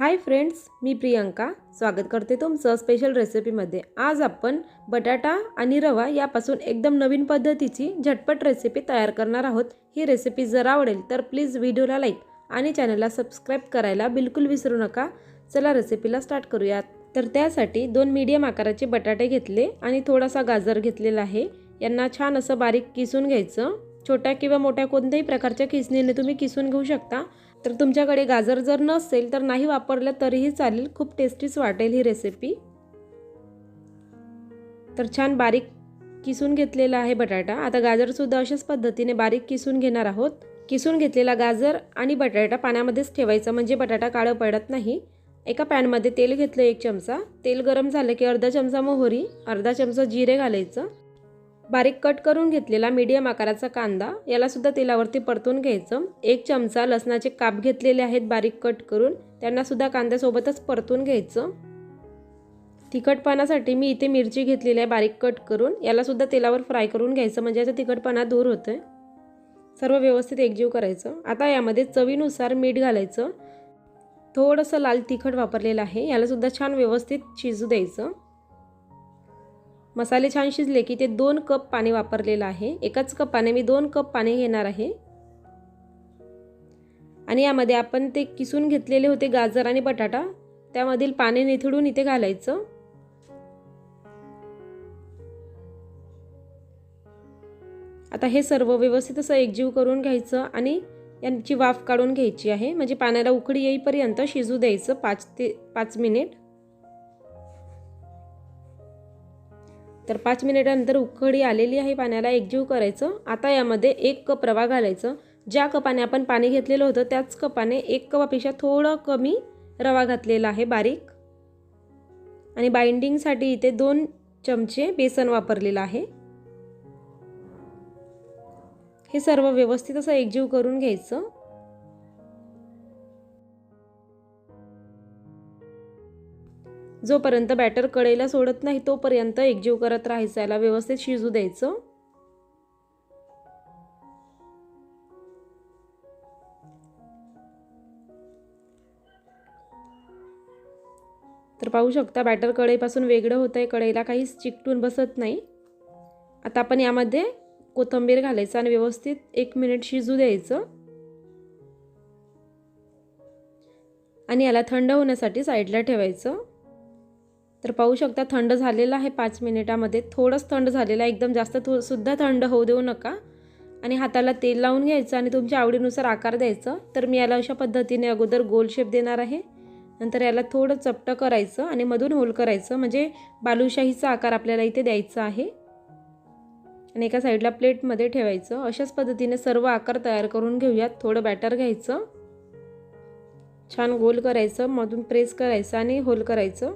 Hi friends मी प्रियंका. स्वागत करते तुमचं स्पेशल रेसिपीमध्ये आज आपण बटाटा आणि रवा यापासून एकदम नवीन पद्धतीची झटपट रेसिपी तयार करणार आहोत. ही रेसिपी जर आवडेल तर प्लीज व्हिडिओला लाईक आणि चॅनलला सबस्क्राईब करायला बिलकुल विसरू नका. चला रेसिपीला स्टार्ट करूयात. तर त्यासाठी दोन मीडियम आकाराचे बटाटे घेतले आणि थोडासा गाजर घेतलेला आहे. यांना छान असं बारीक किसून घ्यायचं. छोट्या किंवा मोठ्या कोणत्याही प्रकारच्या किसणीने तुम्ही किसून घेऊ शकता. तर तुमच्याकडे गाजर जर नसेल तर नाही वापरलं तरीही चालेल. खूप टेस्टीच वाटेल ही रेसिपी तर छान बारीक किसून घेतलेला आहे बटाटा. आता गाजरसुद्धा अशाच पद्धतीने बारीक किसून घेणार आहोत. किसून घेतलेला गाजर आणि बटाटा पाण्यामध्येच ठेवायचा म्हणजे बटाटा काळं पडत नाही. एका पॅनमध्ये तेल घेतलं एक चमचा. तेल गरम झालं की अर्धा चमचा मोहरी अर्धा चमचा जिरे घालायचं. बारीक कट करून घेतलेला मीडियम आकाराचा कांदा यालासुद्धा तेलावरती परतून घ्यायचं. एक चमचा लसणाचे काप घेतलेले आहेत बारीक कट करून त्यांनासुद्धा कांद्यासोबतच परतून घ्यायचं. तिखटपणासाठी मी इथे मिरची घेतलेली आहे बारीक कट करून यालासुद्धा तेलावर फ्राय करून घ्यायचं म्हणजे याचा तिखटपणा दूर होतं सर्व व्यवस्थित एकजीव करायचं. आता यामध्ये चवीनुसार मीठ घालायचं. थोडंसं लाल तिखट वापरलेलं आहे यालासुद्धा छान व्यवस्थित शिजू द्यायचं. मसाले छान शिजले की ते दोन कप पाणी वापरलेलं आहे. एकाच कपाने मी दोन कप पाणी घेणार आहे. आणि यामध्ये आपण ते किसून घेतलेले होते गाजर आणि बटाटा. त्यामधील पाणी निथळून इथे घालायचं. आता हे सर्व व्यवस्थित असं एकजीव करून घ्यायचं आणि यांची वाफ काढून घ्यायची आहे. म्हणजे पाण्याला उकडी येईपर्यंत शिजू द्यायचं पाच ते पाच मिनिट. तर पाच मिनिटानंतर उकळी आलेली आहे पाण्याला एकजीव करायचं. आता यामध्ये एक कप रवा घालायचं. ज्या कपाने आपण पाणी घेतलेलं होतं त्याच कपाने एक कपापेक्षा थोडं कमी रवा घातलेला आहे बारीक. आणि बाइंडिंगसाठी इथे दोन चमचे बेसन वापरलेलं आहे. हे सर्व व्यवस्थित असं एकजीव करून घ्यायचं. जोपर्यंत बॅटर कडेला सोडत नाही तोपर्यंत एकजीव करत राहायचं याला व्यवस्थित शिजू द्यायचं. तर पाहू शकता बॅटर कढईपासून वेगळं होतं आहे कढईला काहीच चिकटून बसत नाही. आता आपण यामध्ये कोथिंबीर घालायचं आणि व्यवस्थित एक मिनिट शिजू द्यायचं. आणि याला थंड होण्यासाठी साईडला ठेवायचं. तर पाहू शकता थंड झालेलं आहे पाच मिनिटामध्ये. थोडंच थंड झालेलं आहे. एकदम जास्त थो सुद्धा थंड होऊ देऊ नका. आणि हाताला तेल लावून घ्यायचं आणि तुमच्या आवडीनुसार आकार द्यायचं. तर मी याला अशा पद्धतीने अगोदर गोल शेप देणार आहे. नंतर याला थोडं चपटं करायचं आणि मधून होल करायचं. म्हणजे बालुशाहीचा आकार आपल्याला इथे द्यायचा आहे. आणि एका साईडला प्लेटमध्ये ठेवायचं. अशाच पद्धतीने सर्व आकार तयार करून घेऊयात. थोडं बॅटर घ्यायचं. छान गोल करायचं. मधून प्रेस करायचं आणि होल करायचं.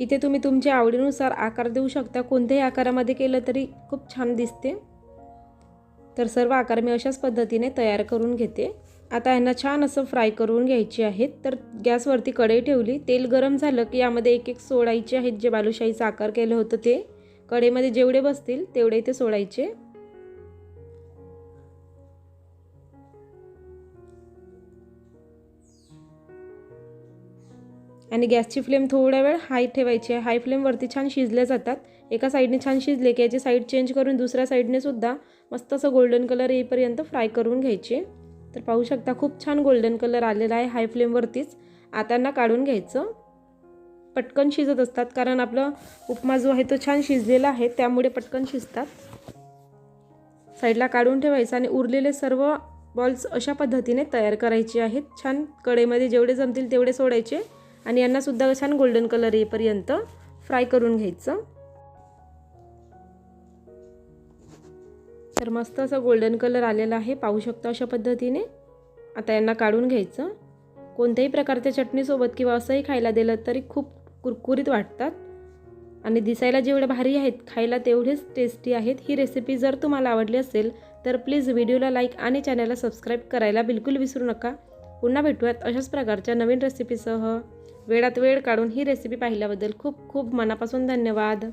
इथे तुम्ही तुमच्या आवडीनुसार आकार देऊ शकता. कोणत्याही आकारामध्ये केलं तरी खूप छान दिसते. तर सर्व आकार मी अशाच पद्धतीने तयार करून घेते. आता यांना छान असं फ्राय करून घ्यायचे आहेत. तर गॅसवरती कढई ठेवली. तेल गरम झालं की यामध्ये एक एक सोडायचे आहेत. जे बालुशाहीचा आकार केलं होतं ते. कढईमध्ये जेवढे बसतील तेवढे इथे सोडायचे. आणि गॅसची फ्लेम थोड्या वेळ हाय ठेवायची आहे. हाय फ्लेमवरती छान शिजल्या जातात. एका साईडने छान शिजले की याची साईड चेंज करून दुसऱ्या साईडने सुद्धा मस्त असं गोल्डन कलर येईपर्यंत फ्राय करून घ्यायचे. तर पाहू शकता खूप छान गोल्डन कलर आलेला आहे हाय फ्लेमवरतीच आताना काढून घ्यायचं. पटकन शिजत असतात कारण आपलं उपमा जो आहे तो छान शिजलेला आहे त्यामुळे पटकन शिजतात. साईडला काढून ठेवायचं आणि उरलेले सर्व बॉल्स अशा पद्धतीने तयार करायचे आहेत. छान कडेमध्ये जेवढे जमतील तेवढे सोडायचे. आणि यांनासुद्धा छान गोल्डन कलर येईपर्यंत फ्राय करून घ्यायचं. तर मस्त असं गोल्डन कलर आलेला आहे पाहू शकतो अशा पद्धतीने. आता यांना काढून घ्यायचं. कोणत्याही प्रकारच्या चटणीसोबत किंवा असंही खायला दिलं तरी खूप कुरकुरीत वाटतात. आणि दिसायला जेवढे भारी आहेत खायला तेवढेच टेस्टी आहेत. ही रेसिपी जर तुम्हाला आवडली असेल तर प्लीज व्हिडिओला लाईक आणि चॅनलला सबस्क्राईब करायला बिलकुल विसरू नका. पुन्हा भेटूयात अशाच प्रकारच्या नवीन रेसिपीसह वेळात वेळ काढून ही रेसिपी पाहिल्याबद्दल खूप खूप मनापासून धन्यवाद.